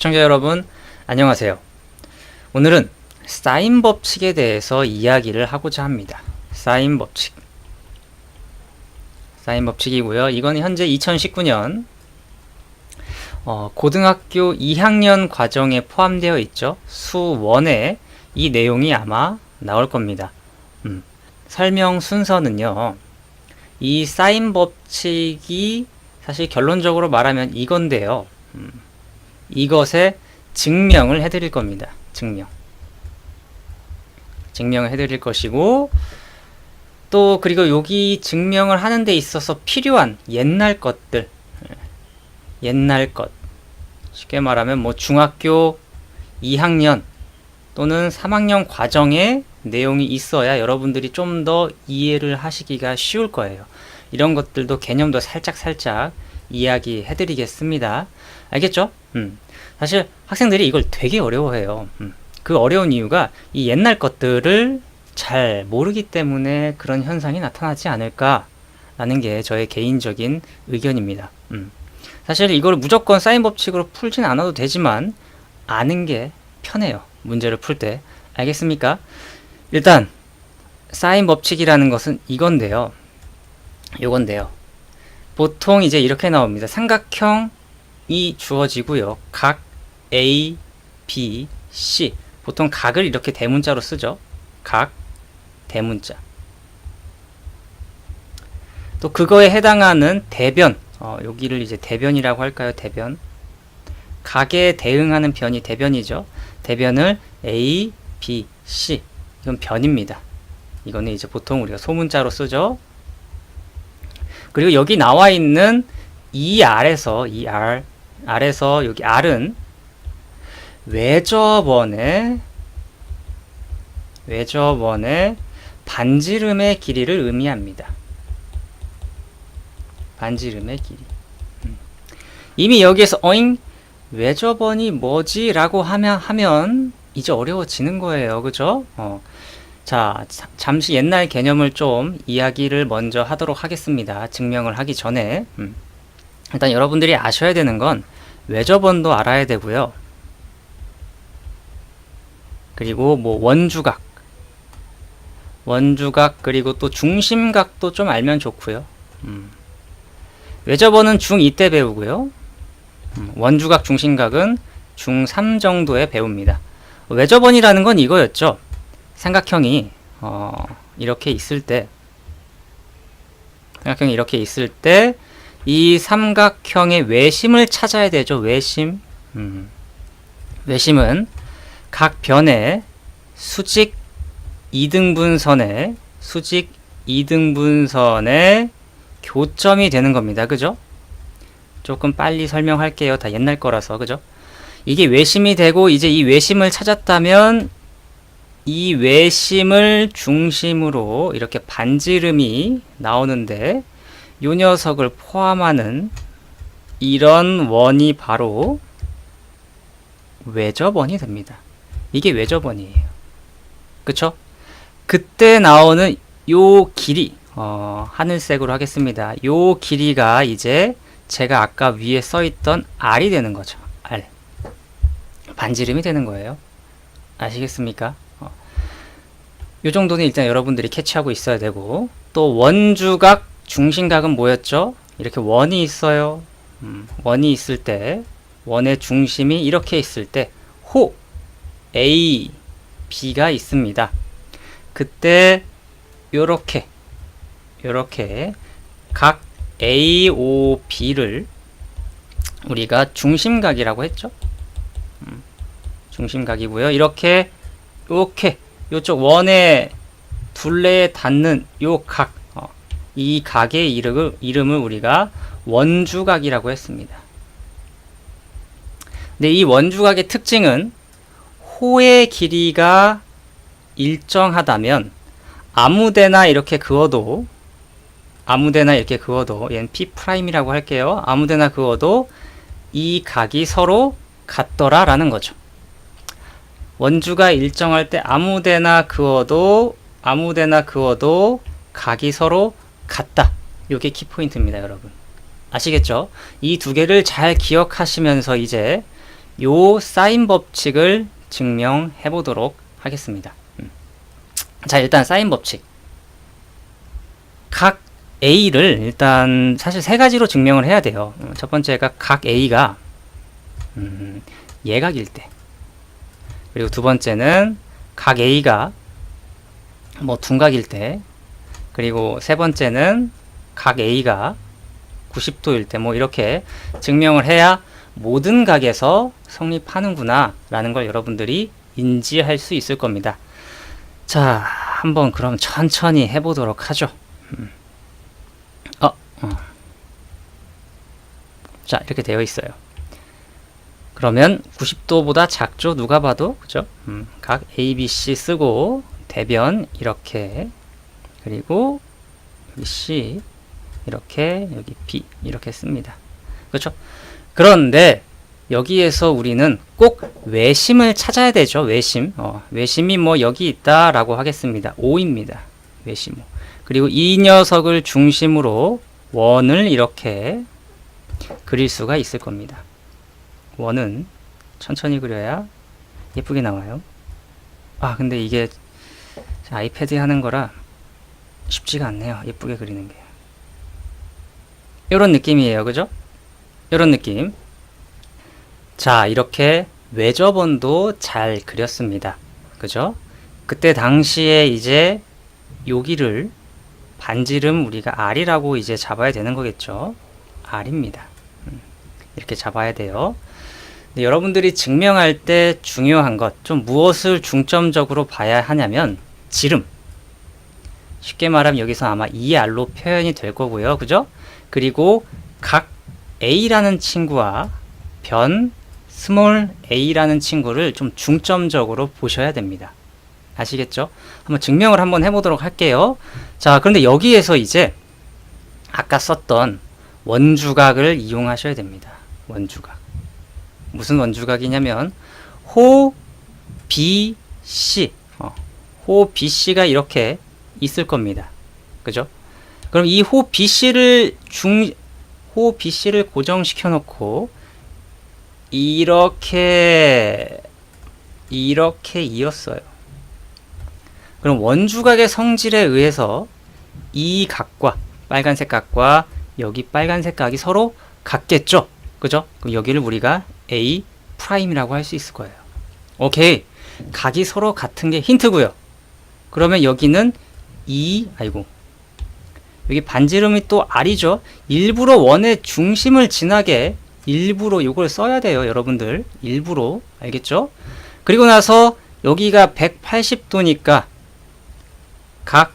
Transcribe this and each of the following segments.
시청자 여러분, 안녕하세요. 오늘은 사인 법칙에 대해서 이야기를 하고자 합니다. 사인 법칙. 사인 법칙이고요. 이건 현재 2019년 어, 고등학교 2학년 과정에 포함되어 있죠. 수원에 이 내용이 아마 나올 겁니다. 음, 설명 순서는요. 이 사인 법칙이 사실 결론적으로 말하면 이건데요. 음, 이것의 증명을 해드릴 겁니다. 증명. 증명을 해드릴 것이고, 또, 그리고 여기 증명을 하는 데 있어서 필요한 옛날 것들, 예, 옛날 것. 쉽게 말하면 뭐 중학교 2학년 또는 3학년 과정에 내용이 있어야 여러분들이 좀 더 이해를 하시기가 쉬울 거예요. 이런 것들도 개념도 살짝살짝 이야기 해 드리겠습니다. 알겠죠? 음. 사실 학생들이 이걸 되게 어려워해요. 음. 그 어려운 이유가 이 옛날 것들을 잘 모르기 때문에 그런 현상이 나타나지 않을까라는 게 저의 개인적인 의견입니다. 음. 사실 이걸 무조건 사인 법칙으로 풀진 않아도 되지만 아는 게 편해요. 문제를 풀 때. 알겠습니까? 일단 사인 법칙이라는 것은 이건데요. 요건데요. 보통 이제 이렇게 나옵니다. 삼각형이 주어지고요. 각 A, B, C. 보통 각을 이렇게 대문자로 쓰죠. 각, 대문자. 또 그거에 해당하는 대변. 어, 여기를 이제 대변이라고 할까요? 대변. 각에 대응하는 변이 대변이죠. 대변을 A, B, C. 이건 변입니다. 이거는 이제 보통 우리가 소문자로 쓰죠. 그리고 여기 나와 있는 이 R에서 이 R R에서 여기 R은 외접원의 외접원의 반지름의 길이를 의미합니다. 반지름의 길이. 음. 이미 여기에서 어잉 외접원이 뭐지라고 하면 하면 이제 어려워지는 거예요. 그죠? 어. 자, 잠시 옛날 개념을 좀 이야기를 먼저 하도록 하겠습니다. 증명을 하기 전에. 음. 일단 여러분들이 아셔야 되는 건 외접원도 알아야 되고요. 그리고 뭐 원주각, 원주각 그리고 또 중심각도 좀 알면 좋고요. 음. 외접원은 중2 때 배우고요. 음. 원주각, 중심각은 중3 정도에 배웁니다. 외접원이라는 건 이거였죠. 삼각형이 어, 이렇게 있을 때 삼각형이 이렇게 있을 때 이 삼각형의 외심을 찾아야 되죠. 외심. 음. 외심은 각 변의 수직 2등분선의 수직 2등분선의 교점이 되는 겁니다. 그죠? 조금 빨리 설명할게요. 다 옛날 거라서. 그죠? 이게 외심이 되고 이제 이 외심을 찾았다면 이 외심을 중심으로 이렇게 반지름이 나오는데 요 녀석을 포함하는 이런 원이 바로 외접원이 됩니다. 이게 외접원이에요. 그쵸? 그때 나오는 요 길이 어, 하늘색으로 하겠습니다. 요 길이가 이제 제가 아까 위에 써있던 R이 되는 거죠. R. 반지름이 되는 거예요. 아시겠습니까? 어. 요 정도는 일단 여러분들이 캐치하고 있어야 되고 또 원주각 중심각은 뭐였죠? 이렇게 원이 있어요. 음, 원이 있을 때 원의 중심이 이렇게 있을 때 호 A, B가 있습니다. 그때 요렇게 요렇게 각 A, O, B를 우리가 중심각이라고 했죠. 음, 중심각이고요. 이렇게 이렇게 요쪽 원의 둘레에 닿는 요 각, 어, 이 각의 이름을, 이름을 우리가 원주각이라고 했습니다. 근데 이 원주각의 특징은 호의 길이가 일정하다면 아무데나 이렇게 그어도 아무데나 이렇게 그어도 얘는 P'이라고 할게요. 아무데나 그어도 이 각이 서로 같더라 라는 거죠. 원주가 일정할 때 아무데나 그어도 아무데나 그어도 각이 서로 같다. 이게 키포인트입니다, 여러분. 아시겠죠? 이 두 개를 잘 기억하시면서 이제 요 사인 법칙을 증명해 보도록 하겠습니다. 음. 자, 일단 사인 법칙. 각 A를 일단 사실 세 가지로 증명을 해야 돼요. 음, 첫 번째가 각 A가 음, 예각일 때. 그리고 두 번째는 각 A가 뭐 둔각일 때. 그리고 세 번째는 각 A가 90도일 때 뭐 이렇게 증명을 해야 모든 각에서 성립하는구나 라는 걸 여러분들이 인지할 수 있을 겁니다. 자, 한번 그럼 천천히 해보도록 하죠. 음. 어, 어. 자, 이렇게 되어 있어요. 그러면 90도보다 작죠? 누가 봐도 그죠? 음, 각 A, B, C 쓰고 대변 이렇게 그리고 여기 C 이렇게 여기 B 이렇게 씁니다. 그렇죠? 그런데 여기에서 우리는 꼭 외심을 찾아야 되죠. 외심. 어, 외심이 뭐 여기 있다라고 하겠습니다. 5입니다. 외심 5. 그리고 이 녀석을 중심으로 원을 이렇게 그릴 수가 있을 겁니다. 원은 천천히 그려야 예쁘게 나와요. 아, 근데 이게 아이패드에 하는 거라 쉽지가 않네요. 예쁘게 그리는 게. 이런 느낌이에요. 그죠? 이런 느낌. 자, 이렇게 외접원도 잘 그렸습니다. 그죠? 그때 당시에 이제 여기를 반지름 우리가 R이라고 이제 잡아야 되는 거겠죠? R입니다. 음, 이렇게 잡아야 돼요. 여러분들이 증명할 때 중요한 것, 좀 무엇을 중점적으로 봐야 하냐면 지름. 쉽게 말하면 여기서 아마 2R로 표현이 될 거고요. 그죠? 그리고 각 A라는 친구와 변 스몰 a라는 친구를 좀 중점적으로 보셔야 됩니다. 아시겠죠? 한번 증명을 한번 해보도록 할게요. 자, 그런데 여기에서 이제 아까 썼던 원주각을 이용하셔야 됩니다. 원주각. 무슨 원주각이냐면 호 BC 어, 호 BC가 이렇게 있을 겁니다. 그죠? 그럼 이호 BC를 중, 호 BC를 고정시켜 놓고 이렇게 이렇게 이었어요. 그럼 원주각의 성질에 의해서 이 각과 빨간색 각과 여기 빨간색 각이 서로 같겠죠? 그죠? 그럼 여기를 우리가 A 프라임이라고 할 수 있을 거예요. 오케이. 각이 서로 같은 게 힌트고요. 그러면 여기는 E 아이고 여기 반지름이 또 R이죠. 일부러 원의 중심을 지나게 일부러 이걸 써야 돼요, 여러분들. 일부러. 알겠죠? 그리고 나서 여기가 180도니까 각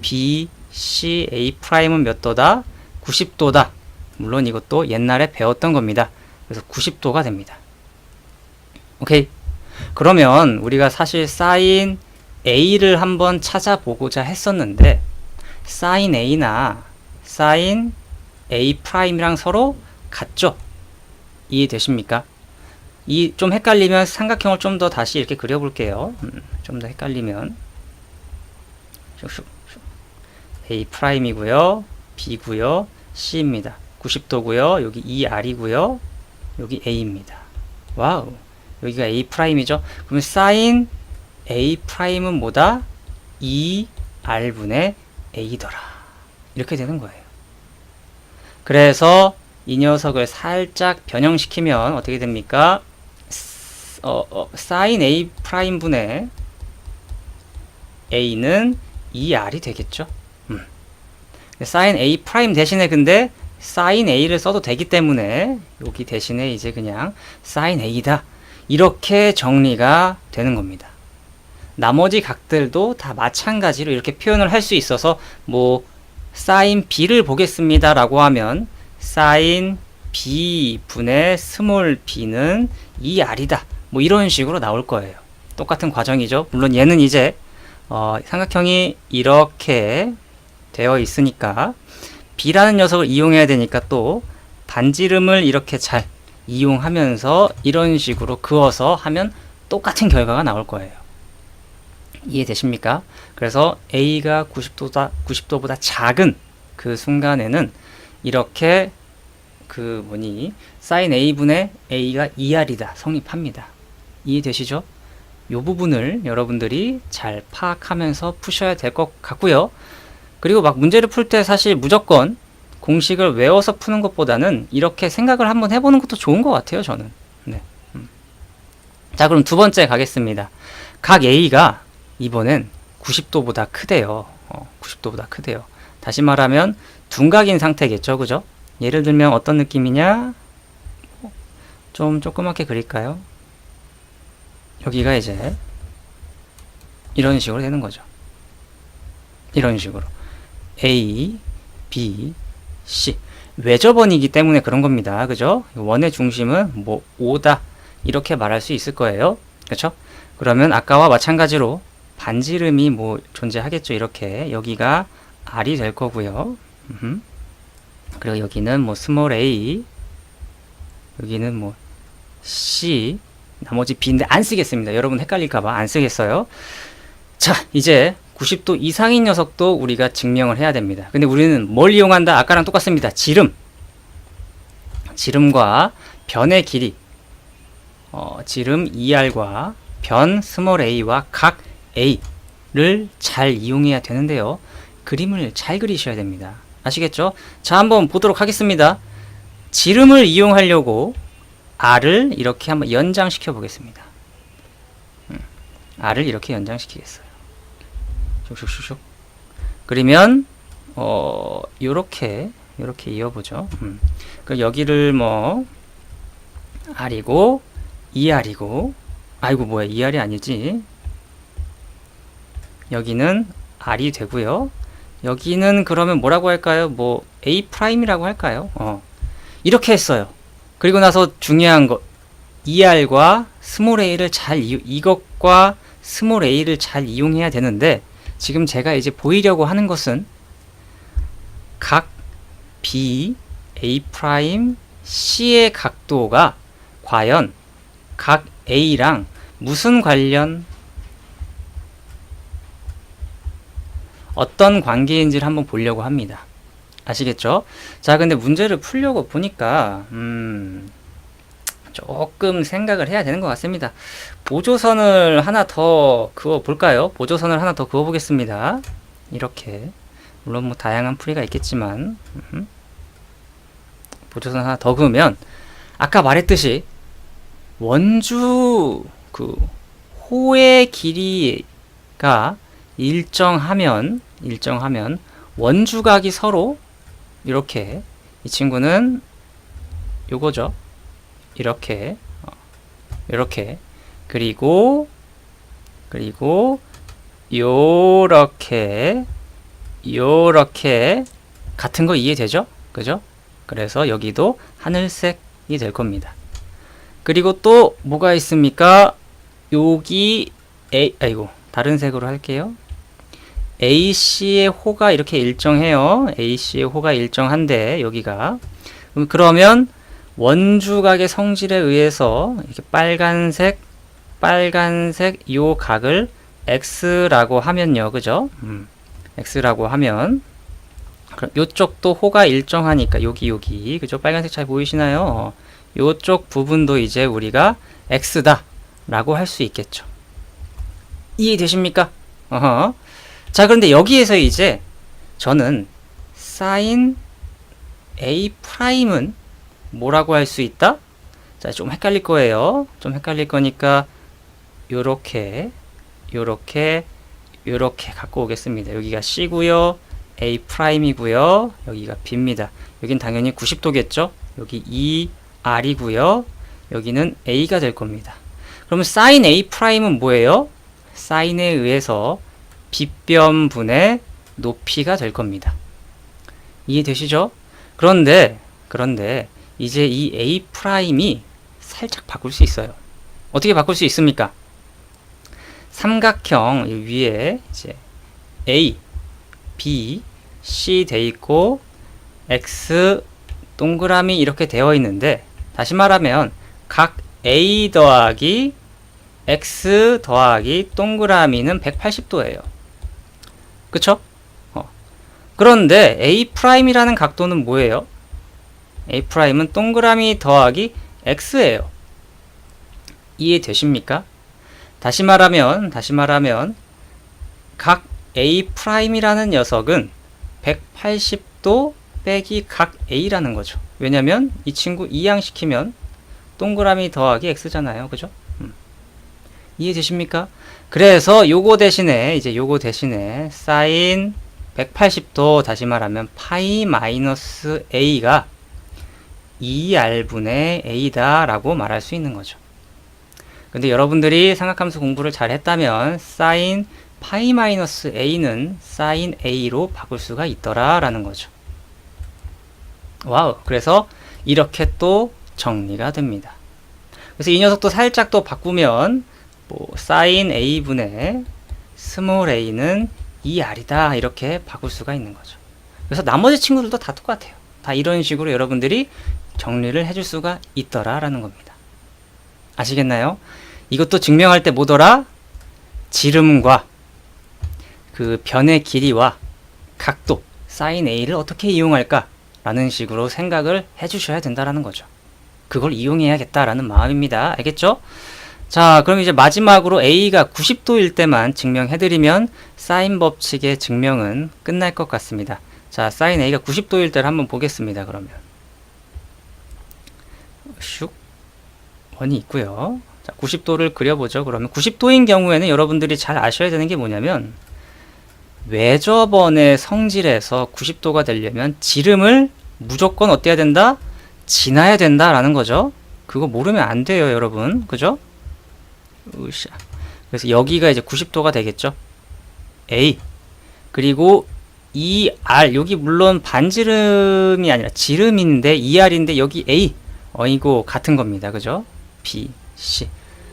B, C, A 프라임은 몇 도다? 90도다. 물론 이것도 옛날에 배웠던 겁니다. 그래서 90도가 됩니다. 오케이. 그러면 우리가 사실 사인 A를 한번 찾아보고자 했었는데 사인 A나 사인 A 프라임이랑 서로 같죠? 이해되십니까? 이 좀 헷갈리면 삼각형을 좀 더 다시 이렇게 그려볼게요. 음, 좀더 헷갈리면 A 프라임이고요, B고요, C입니다. 90도고요. 여기 ER이고요. 여기 A입니다. 와우. 여기가 A 프라임이죠. 그러면 사인 A 프라임은 뭐다? 2R분의 A더라. 이렇게 되는 거예요. 그래서 이 녀석을 살짝 변형시키면 어떻게 됩니까? 어, 어, 사인 A 프라임 분의 A는 2R이 되겠죠. 음. 사인 A 프라임 대신에 근데 사인 A를 써도 되기 때문에 여기 대신에 이제 그냥 사인 A다. 이렇게 정리가 되는 겁니다. 나머지 각들도 다 마찬가지로 이렇게 표현을 할 수 있어서 뭐 사인 B를 보겠습니다 라고 하면 사인 b 분의 스몰 b는 2r이다. 뭐 이런 식으로 나올 거예요. 똑같은 과정이죠. 물론 얘는 이제 어, 삼각형이 이렇게 되어 있으니까 b라는 녀석을 이용해야 되니까 또 반지름을 이렇게 잘 이용하면서 이런 식으로 그어서 하면 똑같은 결과가 나올 거예요. 이해되십니까? 그래서 a가 90도다, 90도보다 작은 그 순간에는 이렇게 그 뭐니 사인 a분의 a가 2r이다 성립합니다. 이해되시죠? 이 부분을 여러분들이 잘 파악하면서 푸셔야 될 것 같고요. 그리고 막 문제를 풀 때 사실 무조건 공식을 외워서 푸는 것보다는 이렇게 생각을 한번 해보는 것도 좋은 것 같아요, 저는. 네. 음. 자, 그럼 두 번째 가겠습니다. 각 A가 이번엔 90도보다 크대요. 어, 90도보다 크대요. 다시 말하면 둔각인 상태겠죠, 그죠? 예를 들면 어떤 느낌이냐? 좀 조그맣게 그릴까요? 여기가 이제 이런 식으로 되는 거죠. 이런 식으로. A, B, C. 외접원이기 때문에 그런 겁니다. 그죠? 원의 중심은 뭐 5다. 이렇게 말할 수 있을 거예요. 그렇죠? 그러면 아까와 마찬가지로 반지름이 뭐 존재하겠죠. 이렇게 여기가 R이 될 거고요. 그리고 여기는 뭐 스몰 a, 여기는 뭐 C, 나머지 B인데 안 쓰겠습니다. 여러분 헷갈릴까봐 안 쓰겠어요. 자, 이제 90도 이상인 녀석도 우리가 증명을 해야 됩니다. 근데 우리는 뭘 이용한다? 아까랑 똑같습니다. 지름. 지름과 변의 길이. 어, 지름 2r과 변 스몰 a와 각 a를 잘 이용해야 되는데요. 그림을 잘 그리셔야 됩니다. 아시겠죠? 자, 한번 보도록 하겠습니다. 지름을 이용하려고 r을 이렇게 한번 연장시켜 보겠습니다. 음, r을 이렇게 연장시키겠어요. 슉슉슉슉. 그러면 어 요렇게 요렇게 이어보죠. 음. 그 여기를 뭐 r이고 2r이고 아이고 뭐야 2r이 아니지. 여기는 r이 되고요. 여기는 그러면 뭐라고 할까요? 뭐 a 프라임이라고 할까요? 어. 이렇게 했어요. 그리고 나서 중요한 것 2r과 스몰 a를 잘 이, 이것과 스몰 a를 잘 이용해야 되는데 지금 제가 이제 보이려고 하는 것은 각 B, A 프라임, C의 각도가 과연 각 A랑 무슨 관련 어떤 관계인지를 한번 보려고 합니다. 아시겠죠? 자, 근데 문제를 풀려고 보니까 음, 조금 생각을 해야 되는 것 같습니다. 보조선을 하나 더 그어 볼까요? 보조선을 하나 더 그어 보겠습니다. 이렇게 물론 뭐 다양한 풀이가 있겠지만 음. 보조선 하나 더 그으면 아까 말했듯이 원주 그 호의 길이가 일정하면 일정하면 원주각이 서로 이렇게 이 친구는 요거죠. 이렇게 어, 이렇게 그리고 그리고 요렇게 요렇게 같은 거 이해되죠? 그죠? 그래서 여기도 하늘색이 될 겁니다. 그리고 또 뭐가 있습니까? 여기 A 아이고 다른 색으로 할게요. AC의 호가 이렇게 일정해요. AC의 호가 일정한데 여기가 그러면 원주각의 성질에 의해서 이렇게 빨간색, 빨간색 요 각을 x라고 하면요, 그죠? 음, x라고 하면 그럼 요쪽도 호가 일정하니까 여기 여기 그죠? 빨간색 잘 보이시나요? 어, 요쪽 부분도 이제 우리가 x다 라고 할 수 있겠죠. 이해되십니까? 어허. 자, 그런데 여기에서 이제 저는 sin a 프라임은 뭐라고 할 수 있다? 자, 좀 헷갈릴 거예요. 좀 헷갈릴 거니까 요렇게 요렇게 요렇게 갖고 오겠습니다. 여기가 C고요. A 프라임이고요. 여기가 B입니다. 여긴 당연히 90도겠죠? 여기 2R이고요. 여기는 A가 될 겁니다. 그러면 sin A 프라임은 뭐예요? 사인에 의해서 빗변분의 높이가 될 겁니다. 이해되시죠? 그런데 그런데 이제 이 A 프라임이 살짝 바꿀 수 있어요. 어떻게 바꿀 수 있습니까? 삼각형 위에 이제 A, B, C 돼 있고 X 동그라미 이렇게 되어 있는데 다시 말하면 각 A 더하기 X 더하기 동그라미는 180도예요. 그쵸? 어. 그런데 A 프라임이라는 각도는 뭐예요? A'은 동그라미 더하기 X예요. 이해되십니까? 다시 말하면, 다시 말하면, 각 A'이라는 녀석은 180도 빼기 각 A라는 거죠. 왜냐면 이 친구 이항시키면 동그라미 더하기 X잖아요. 그죠? 음. 이해되십니까? 그래서 요거 대신에, 이제 요거 대신에 사인 180도 다시 말하면 파이 마이너스 A가 2R분의 A다 라고 말할 수 있는 거죠. 근데 여러분들이 삼각함수 공부를 잘 했다면 사인 파이 마이너스 a는 사인 a로 바꿀 수가 있더라 라는 거죠. 와우. 그래서 이렇게 또 정리가 됩니다. 그래서 이 녀석도 살짝 또 바꾸면 뭐 사인 a분의 스몰 a는 2r이다 이렇게 바꿀 수가 있는 거죠. 그래서 나머지 친구들도 다 똑같아요. 다 이런 식으로 여러분들이 정리를 해줄 수가 있더라 라는 겁니다. 아시겠나요? 이것도 증명할 때 뭐더라? 지름과 그 변의 길이와 각도, 사인 A를 어떻게 이용할까? 라는 식으로 생각을 해주셔야 된다라는 거죠. 그걸 이용해야겠다라는 마음입니다. 알겠죠? 자, 그럼 이제 마지막으로 A가 90도일 때만 증명해드리면 사인 법칙의 증명은 끝날 것 같습니다. 자, 사인 A가 90도일 때를 한번 보겠습니다. 그러면 슉 원이 있고요. 자, 90도를 그려보죠. 그러면 90도인 경우에는 여러분들이 잘 아셔야 되는 게 뭐냐면 외접원의 성질에서 90도가 되려면 지름을 무조건 어때야 된다? 지나야 된다라는 거죠. 그거 모르면 안 돼요, 여러분. 그죠? 으쌰. 그래서 여기가 이제 90도가 되겠죠. A. 그리고 이 R 여기 물론 반지름이 아니라 지름인데 2R인데 여기 A. 어이고 같은 겁니다. 그죠? B, C.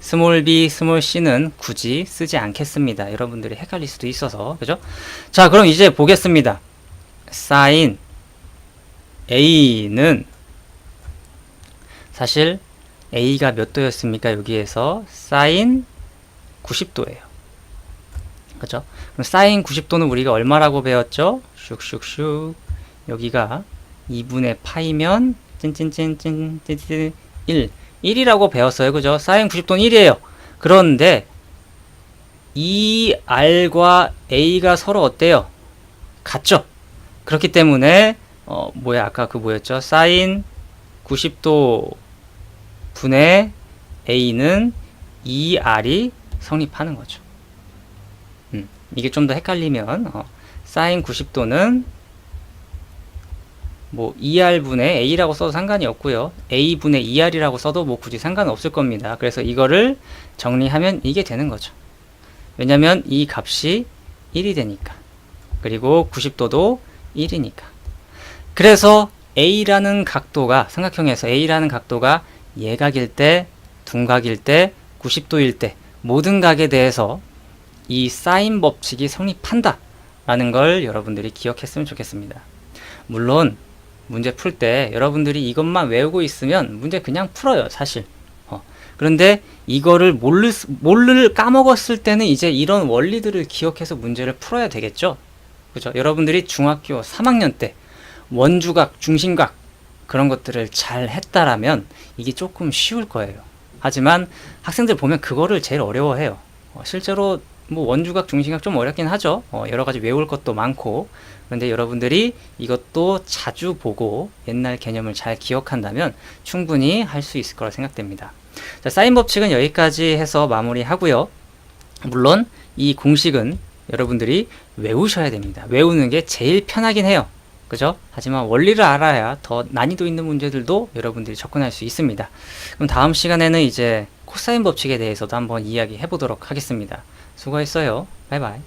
스몰 b, 스몰 c는 굳이 쓰지 않겠습니다. 여러분들이 헷갈릴 수도 있어서. 그죠? 자, 그럼 이제 보겠습니다. 사인 a는 사실 a가 몇 도였습니까? 여기에서 사인 90도예요. 그죠? 그럼 사인 90도는 우리가 얼마라고 배웠죠? 슉슉슉. 여기가 2분의 파이면 찐찐찐찐 찐찐 1 1이라고 배웠어요. 그죠? 사인 90도는 1이에요. 그런데 이 R과 A가 서로 어때요? 같죠? 그렇기 때문에 어 뭐야 아까 그 뭐였죠? 사인 90도 분의 A는 2R이 성립하는 거죠. 음, 이게 좀 더 헷갈리면 어, 사인 90도는 뭐 2r분의 a라고 써도 상관이 없고요. a분의 2r이라고 써도 뭐 굳이 상관없을 겁니다. 그래서 이거를 정리하면 이게 되는 거죠. 왜냐면 이 값이 1이 되니까. 그리고 90도도 1이니까. 그래서 a라는 각도가 삼각형에서 a라는 각도가 예각일 때, 둔각일 때, 90도일 때 모든 각에 대해서 이 사인 법칙이 성립한다 라는 걸 여러분들이 기억했으면 좋겠습니다. 물론 문제 풀 때 여러분들이 이것만 외우고 있으면 문제 그냥 풀어요, 사실. 어. 그런데 이거를 모를, 모를 까먹었을 때는 이제 이런 원리들을 기억해서 문제를 풀어야 되겠죠? 그죠? 여러분들이 중학교 3학년 때 원주각, 중심각 그런 것들을 잘 했다라면 이게 조금 쉬울 거예요. 하지만 학생들 보면 그거를 제일 어려워해요. 어, 실제로 뭐 원주각, 중심각 좀 어렵긴 하죠. 어, 여러 가지 외울 것도 많고 그런데 여러분들이 이것도 자주 보고 옛날 개념을 잘 기억한다면 충분히 할 수 있을 거라 생각됩니다. 자, 사인 법칙은 여기까지 해서 마무리하고요. 물론 이 공식은 여러분들이 외우셔야 됩니다. 외우는 게 제일 편하긴 해요. 그죠? 하지만 원리를 알아야 더 난이도 있는 문제들도 여러분들이 접근할 수 있습니다. 그럼 다음 시간에는 이제 코사인 법칙에 대해서도 한번 이야기해 보도록 하겠습니다. 수고했어요. 바이바이.